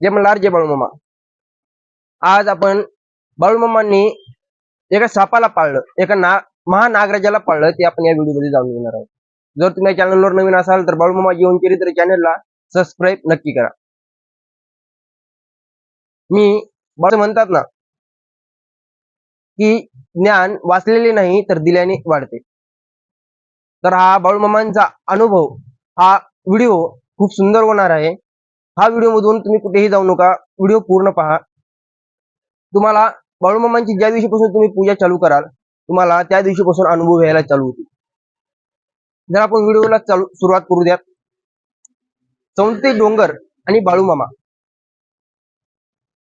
जे मल्हार जे बाळूमामा आज आपण बाळूमामांनी एका सापाला पाळलं एका ना महानागराजाला पाळलं ते आपण या व्हिडिओमध्ये जाणून घेणार आहोत. जर तुम्ही या चॅनलवर नवीन असाल तर बाळूमामा जीवन चरित्र चॅनलला सबस्क्राईब नक्की करा. मी बाळ म्हणतात ना की ज्ञान वाचलेले नाही तर दिल्याने वाढते. तर हा बाळूमामांचा अनुभव हा व्हिडिओ खूप सुंदर होणार आहे. हा व्हिडिओ मधून तुम्ही कुठेही जाऊ नका. व्हिडिओ पूर्ण पहा. तुम्हाला बाळूमामांची ज्या दिवशीपासून तुम्ही पूजा चालू कराल तुम्हाला त्या दिवशीपासून अनुभव यायला चालू होतील. जर आपण व्हिडिओला चालू सुरुवात करू द्या चौंते डोंगर आणि बाळूमामा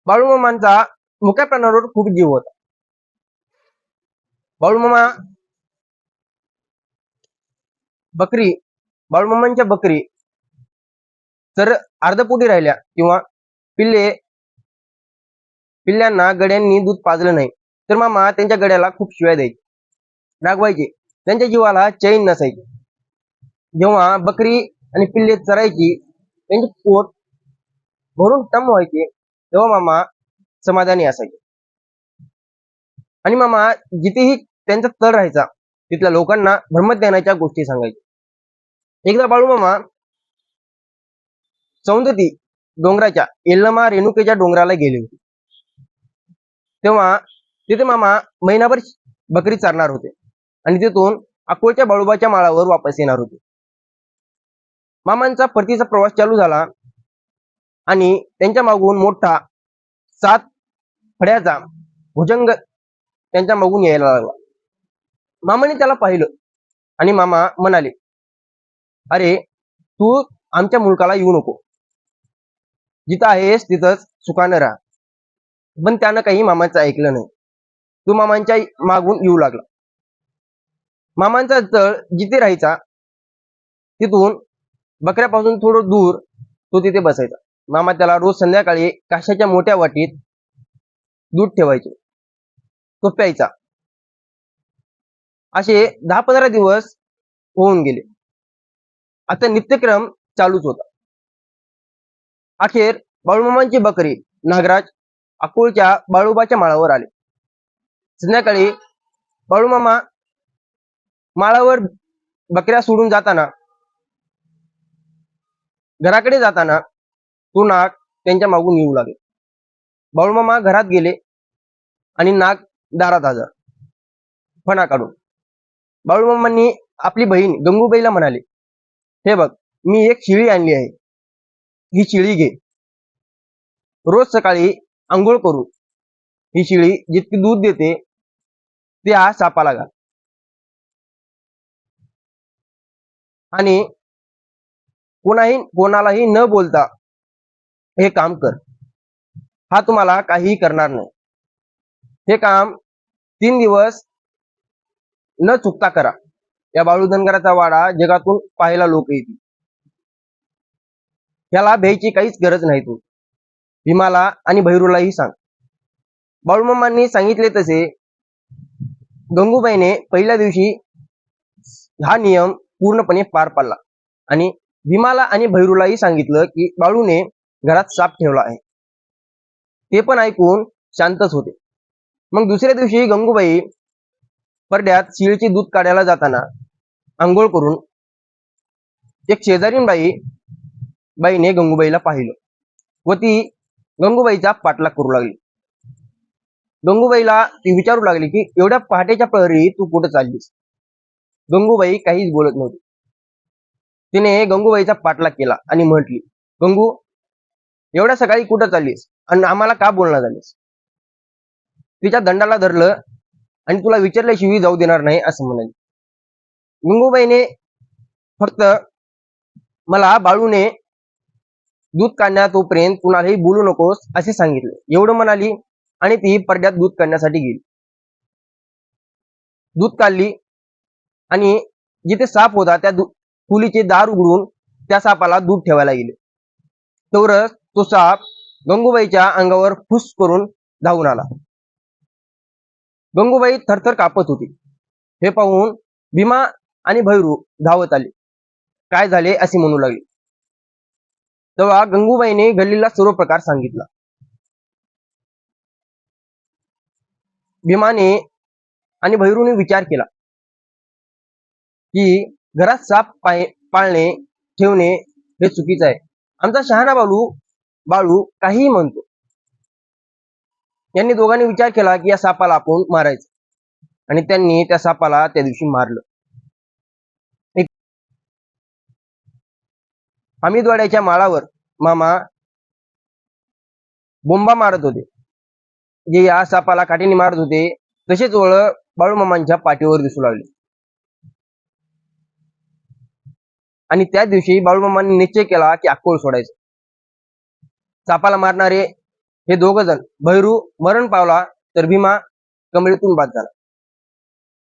बाळूमामांचा मुक्या प्राण्यावर खूप जीव होता. बाळूमामा बकरी बाळूमामांच्या बकरी तर अर्धपोटी राहिल्या किंवा पिल्ले पिल्ल्यांना गड्यांनी दूध पाजलं नाही. तर मामा त्यांच्या गड्याला खूप शिवाय द्यायचे. रागवायचे. त्यांच्या जीवाला चैन नसायची. जेव्हा बकरी आणि पिल्ले चरायची त्यांचे पोट भरून टम व्हायचे तेव्हा मामा समाधानी असायचे. आणि मामा जिथेही त्यांचा तळ राहायचा तिथल्या लोकांना ब्रह्मज्ञानाच्या गोष्टी सांगायचे. एकदा बाळू मामा सौंदती डोंगराच्या येल्लमा रेणुकेच्या डोंगराला गेले होते. तेव्हा तिथे मामा महिनाभर बकरी चारणार होते. आणि तिथून अकोळच्या बाळूबाच्या माळावर वापस येणार होते. मामांचा परतीचा प्रवास चालू झाला आणि त्यांच्या मागून मोठा सात फड्याचा भुजंग त्यांच्या मागून यायला लागला. मामाने त्याला पाहिलं आणि मामा म्हणाले अरे तू आमच्या मुलकाला येऊ नको. जिथं आहेस तिथंच सुखानं राहा. पण त्यानं काही मामाचं ऐकलं नाही. तो मामांच्या मागून येऊ लागला. मामांचा तळ जिथे राहायचा तिथून बकऱ्यापासून थोडं दूर तो तिथे बसायचा. मामा त्याला रोज संध्याकाळी काशाच्या मोठ्या वाटीत दूध ठेवायचे. तो प्यायचा. असे दहा पंधरा दिवस होऊन गेले. आता नित्यक्रम चालूच होता. अखेर बाळूमामांची बकरी नागराज अकुळच्या बाळूबाच्या माळावर आले. संध्याकाळी बाळूमामा माळावर बकऱ्या सोडून जाताना घराकडे जाताना तो नाग त्यांच्या मागून येऊ लागले. बाळूमामा घरात गेले आणि नाग दारात हजर फणा काढून. बाळूमामांनी आपली बहीण गंगूबाईला म्हणाले हे बघ मी एक शिळी आणली आहे. ही शिळी घे. रोज सकाळी आंघोळ करू. ही शिळी जितकी दूध देते त्या सापाला घाल आणि कोणाही कोणालाही न बोलता हे काम कर. हा तुम्हाला काहीही करणार नाही. हे काम तीन दिवस न चुकता करा. या बाळू धनगराचा वाडा जगातून पाहायला लोक येतील. याला भ्यायची काहीच गरज नाही तू. भीमाला आणि भैरूलाही सांग. बाळूमामांनी सांगितले तसे गंगूबाईने पहिल्या दिवशी हा नियम पूर्णपणे पार पाडला. आणि भीमाला आणि भैरूलाही सांगितलं की बाळूने घरात साप ठेवला आहे. ते पण ऐकून शांतच होते. मग दुसऱ्या दिवशी गंगूबाई परड्यात शिळचे दूध काढायला जाताना आंघोळ करून एक शेजारीन बाई बाईने गंगूबाईला पाहिलं. व ती गंगूबाईचा पाठलाग करू लागली. गंगूबाईला ती विचारू लागली की एवढ्या पहाटेच्या प्रहरी तू कुठं चाललीस? गंगूबाई काहीच बोलत नव्हती. तिने गंगूबाईचा पाठलाग केला आणि म्हटली गंगू एवढ्या सकाळी कुठं चाललीस? आणि आम्हाला का बोलणार झालीस? तिच्या दंडाला धरलं आणि तुला विचारल्याशिवाय जाऊ देणार नाही असं म्हणाली. गंगूबाईने फक्त मला बाळूने दूध काढण्या तोपर्यंत कुणालाही बोलू नकोस असे सांगितले. एवढं म्हणाली आणि ती पडद्यात दूध काढण्यासाठी गेली. दूध काढली आणि जिथे साप होता त्या दू- दार उघडून त्या सापाला दूध ठेवायला गेले. तेवढंच तो साप गंगूबाईच्या अंगावर फुस करून धावून आला. गंगूबाई थरथर कापत होती. हे पाहून भीमा आणि भैरू धावत आले. काय झाले असे म्हणू लागले. तेव्हा गंगूबाईने गल्लीला सर्व प्रकार सांगितला. भीमाने आणि भैरूने विचार केला. की घरात साप पाय- पाळणे ठेवणे हे चुकीचं आहे. आमचा शहाणा बाळू बाळू काहीही म्हणतो. यांनी दोघांनी विचार केला की या सापाला आपण मारायचं. आणि त्यांनी त्या सापाला त्या दिवशी मारलं. हमीदवाड्याच्या माळावर मामा बोंबा मारत होते. जे या सापाला काठीने मारत होते तसेच ओळ बाळूमामांच्या पाठीवर दिसू लागले. आणि त्या दिवशी बाळूमामांनी निश्चय केला की अक्कोळ सोडायचं. सापाला मारणारे हे दोघ जण भैरू मरण पावला तर भीमा कमळीतून बाद झाला.